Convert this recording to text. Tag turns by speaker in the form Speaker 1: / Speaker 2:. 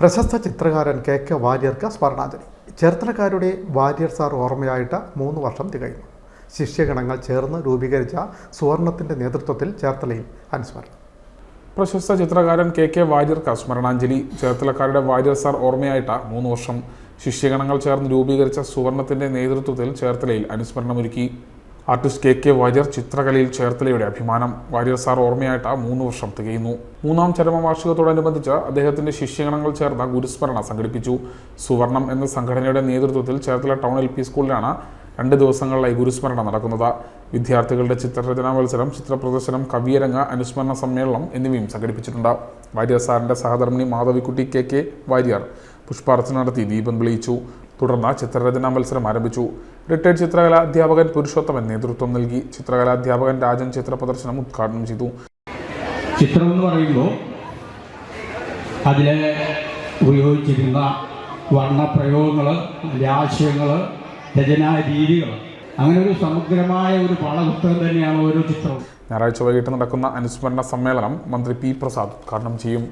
Speaker 1: പ്രശസ്ത ചിത്രകാരൻ K K വാര്യർക്ക് സ്മരണാഞ്ജലി. ചേർത്തലക്കാരുടെ വാര്യർ സാർ ഓർമ്മയായിട്ട് മൂന്ന് വർഷം തികയുന്നു. ശിഷ്യഗണങ്ങൾ ചേർന്ന് രൂപീകരിച്ച സുവർണത്തിന്റെ നേതൃത്വത്തിൽ ചേർത്തലയിൽ അനുസ്മരണം.
Speaker 2: പ്രശസ്ത ചിത്രകാരൻ കെ കെ വാര്യർക്ക് സ്മരണാഞ്ജലി. ചേർത്തലക്കാരുടെ വാര്യർ സാർ ഓർമ്മയായിട്ട് മൂന്ന് വർഷം ശിഷ്യഗണങ്ങൾ ചേർന്ന് രൂപീകരിച്ച സുവർണത്തിന്റെ നേതൃത്വത്തിൽ ചേർത്തലയിൽ അനുസ്മരണമൊരുക്കി. ആർട്ടിസ്റ്റ് കെ കെ വാര്യർ ചിത്രകലയിൽ ചേർത്തലയുടെ അഭിമാനം. വാര്യർ സാർ ഓർമ്മയായിട്ട് മൂന്ന് വർഷം തികയുന്നു. മൂന്നാം ചരമവാർഷികത്തോടനുബന്ധിച്ച് അദ്ദേഹത്തിന്റെ ശിഷ്യഗണങ്ങൾ ചേർന്ന ഗുരുസ്മരണ സംഘടിപ്പിച്ചു. സുവർണം എന്ന സംഘടനയുടെ നേതൃത്വത്തിൽ ചേർത്തല ടൗൺ എൽ പി സ്കൂളിലാണ് രണ്ട് ദിവസങ്ങളിലായി ഗുരുസ്മരണ നടക്കുന്നത്. വിദ്യാർത്ഥികളുടെ ചിത്രരചനാ മത്സരം ചിത്രപ്രദർശനം കവിയരങ്ങ അനുസ്മരണ സമ്മേളനം എന്നിവയും സംഘടിപ്പിച്ചിട്ടുണ്ട്. വാര്യർ സാറിന്റെ സഹധർമ്മിണി മാധവിക്കുട്ടി കെ കെ വാര്യർ പുഷ്പാർച്ചന നടത്തി ദീപം തെളിയിച്ചു. തുടർന്ന് ചിത്രരചനാ മത്സരം ആരംഭിച്ചു. റിട്ടയർഡ് ചിത്രകലാ അധ്യാപകൻ പുരുഷോത്തമൻ നേതൃത്വം നൽകി. ചിത്രകലാ അധ്യാപകൻ രാജൻ ചിത്ര പ്രദർശനം ഉദ്ഘാടനം ചെയ്തു.
Speaker 3: ചിത്രം എന്ന് പറയുമ്പോൾ അതിലെ ഉപയോഗിച്ചിരുന്ന വർണപ്രയോഗങ്ങൾ അതിന്റെ ആശയങ്ങൾ രചനാ രീതികൾ അങ്ങനെ ഒരു സമഗ്രമായ ഒരു പാഠപുസ്തകം തന്നെയാണ് ഓരോ ചിത്രവും.
Speaker 2: ഞായറാഴ്ച വൈകിട്ട് നടക്കുന്ന അനുസ്മരണ സമ്മേളനം മന്ത്രി പി പ്രസാദ് ഉദ്ഘാടനം ചെയ്യും.